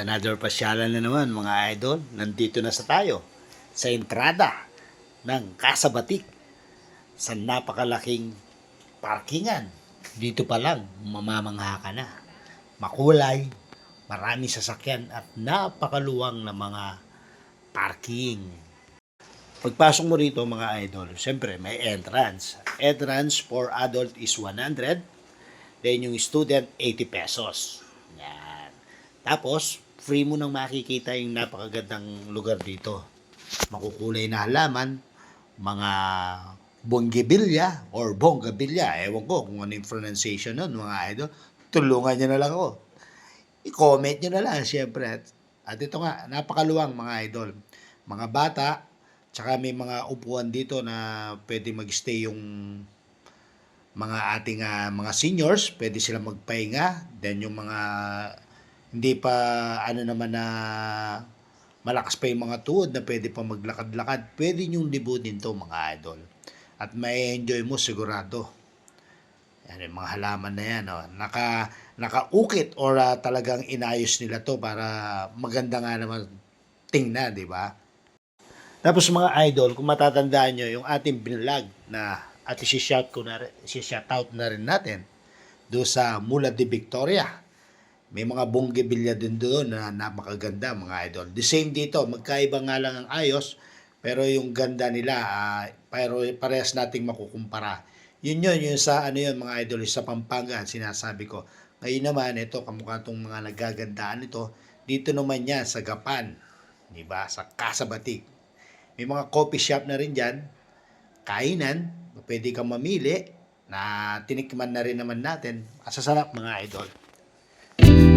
Another pasyalan na naman mga idol. Nandito na sa tayo sa entrada ng Kasabatik sa napakalaking parkingan. Dito pa lang, mamamangha ka na. Makulay, marami sasakyan at napakaluwang na mga parking. Pagpasok mo rito mga idol, siyempre may entrance. Entrance for adult is 100. Then yung student, 80 pesos. Yan. Tapos, free mo nang makikita yung napakagandang lugar dito. Makukulay na halaman, mga bonggibilya or bonggabilya. Ewan ko kung ano yung pronunciation nun, mga idol. Tulungan nyo na lang ako. I-comment nyo na lang, siyempre. At, at ito nga, napakaluwang mga idol. Mga bata, tsaka may mga upuan dito na pwede mag-stay yung mga ating ah, mga seniors, pwede sila magpahinga. Then yung mga hindi pa ano naman na malakas pa yung mga tuhod na pwede pa maglakad-lakad, pwede niyong libutin to mga idol. At may enjoy mo sigurado. Yan yung mga halaman na yan. Oh. Naka, nakaukit or ah, talagang inayos nila to para maganda nga naman tingnan, di ba? Tapos mga idol, kung matatandaan nyo, yung ating vlog na at isi-shout ko na rin, isi-shout out na rin natin do sa Mula de Victoria. May mga bonggebilya din doon na napakaganda mga idol. The same dito, magkaiba nga lang ang ayos, pero yung ganda nila, ah, pero parehas nating makukumpara. Yun yun, yung sa ano yun mga idol, sa Pampanga, sinasabi ko. Ngayon naman, ito, kamukha itong mga nagagandaan ito, dito naman yan sa Gapan, di ba? Sa Kasabatik. May mga coffee shop na rin dyan, kainan, pwede kang mamili, na tinikman na rin naman natin. Asasarap mga idol. Bye.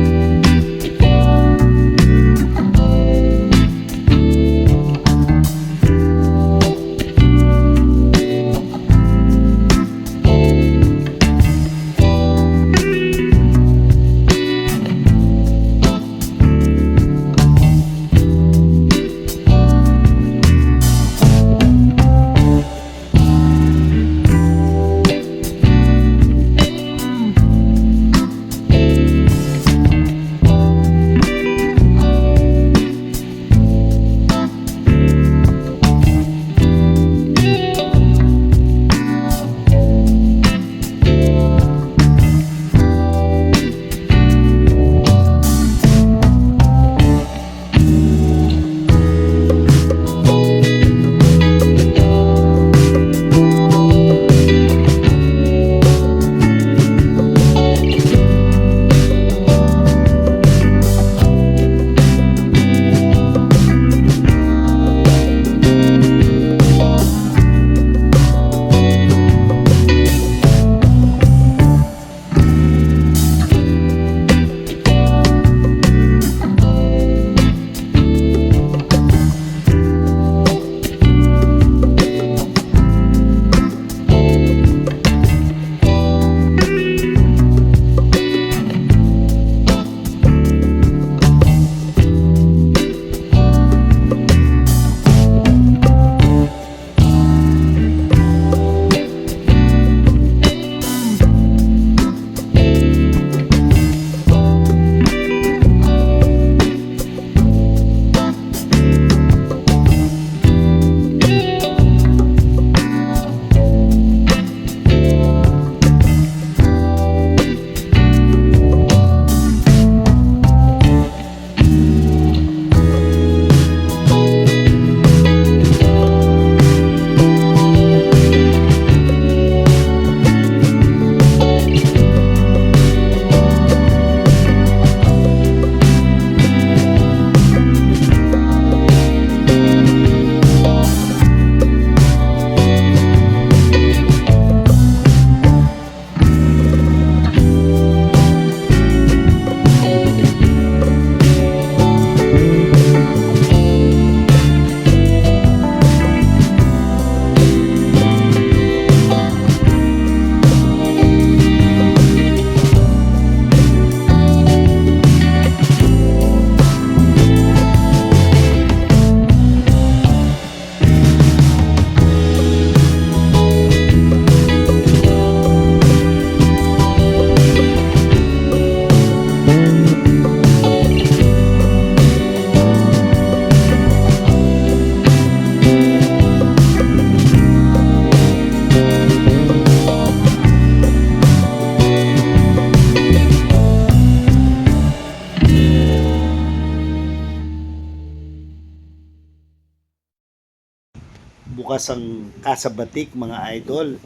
Bukas ang Kasabatik mga idol.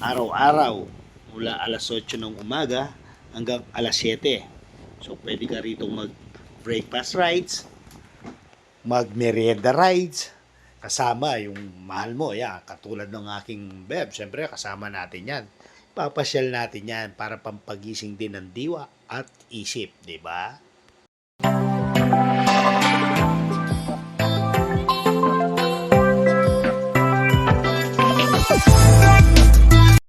Araw-araw mula alas 8 ng umaga hanggang alas 7. So pwede ka rito mag breakfast rides, mag merienda rides, kasama yung mahal mo. Yeah, katulad ng aking beb, syempre kasama natin yan. Papasyal natin yan para pampagising din ng diwa at isip, di ba?